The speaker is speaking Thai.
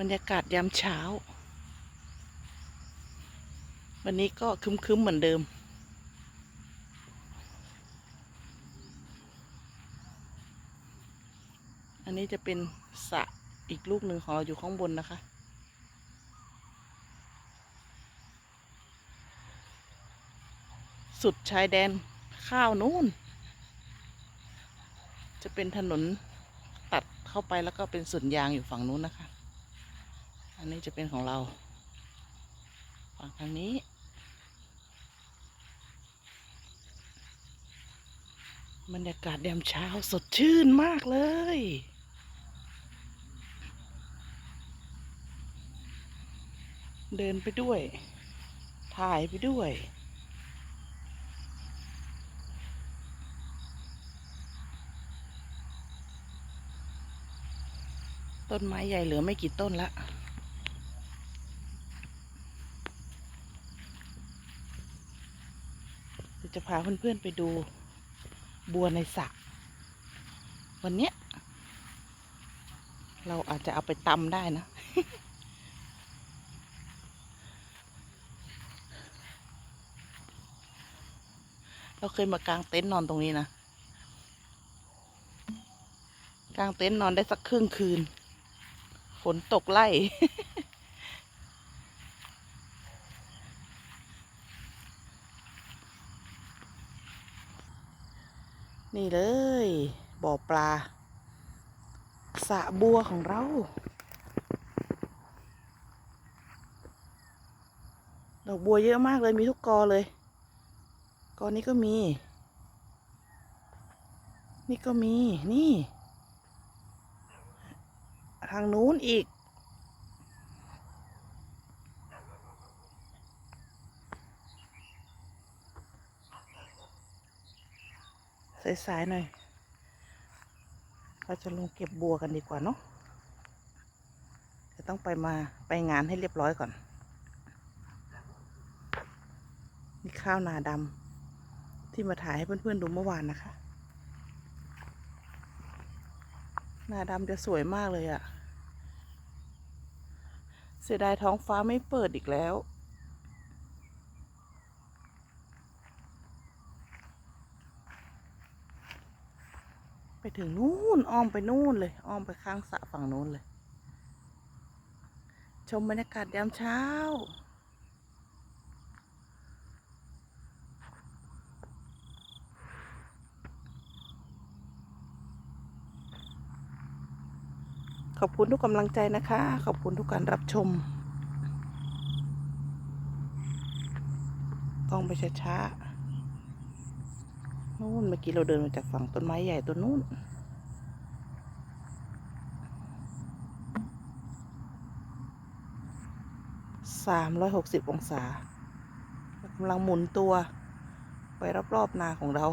บรรยากาศยามเช้า วันนี้ก็คึ้มๆเหมือนเดิม อันนี้จะเป็นสะอีกลูกหนึ่งของเราอยู่ข้างบนนะคะ สุดชายแดนข้าวนู่น จะเป็นถนนตัดเข้าไปแล้วก็เป็นสวนยางอยู่ฝั่งนู้นนะคะ อันนี้จะเป็นของเราฝั่งทางนี้ บรรยากาศยามเช้าสดชื่นมากเลยเดินไปด้วย ถ่ายไปด้วย ต้นไม้ใหญ่เหลือไม่กี่ต้นละเดี๋ยว จะพาเพื่อนๆไปดูบัวในสระวันเนี้ย เราอาจจะเอาไปตำได้นะ เราเคยมากางเต็นท์นอนตรงนี้นะ กางเต็นท์นอนได้สักครึ่งคืน ฝนตกไล่ นี่เลยบ่อปลาสะบัวของเราดอกบัวเยอะมากเลยมีทุกกอเลย กอนี้ก็มี นี่ก็มีนี่ ทางนู้นอีก สายๆหน่อย เราจะลงเก็บบัวกันดีกว่าเนาะจะต้องไปมาไปงานให้เรียบร้อยก่อน นี่ข้าวนาดำที่มาถ่ายให้เพื่อนๆดูเมื่อวานนะคะ นาดำจะสวยมากเลยอะเสียดายท้องฟ้าไม่เปิดอีกแล้ว ไปถึงนู่นอ้อมไปนู่นเลย อ้อมไปข้างสระฝั่งนู้นเลย ชมบรรยากาศยามเช้า ขอบคุณทุกกำลังใจนะคะ ขอบคุณทุกการรับชมต้องไปช้าๆ นู่นเมื่อกี้เราเดินมาจากฝั่งต้นไม้ใหญ่ตัวนู้น สามร้อยหกสิบองศากำลังหมุนตัว ไปรอบๆนาของเรา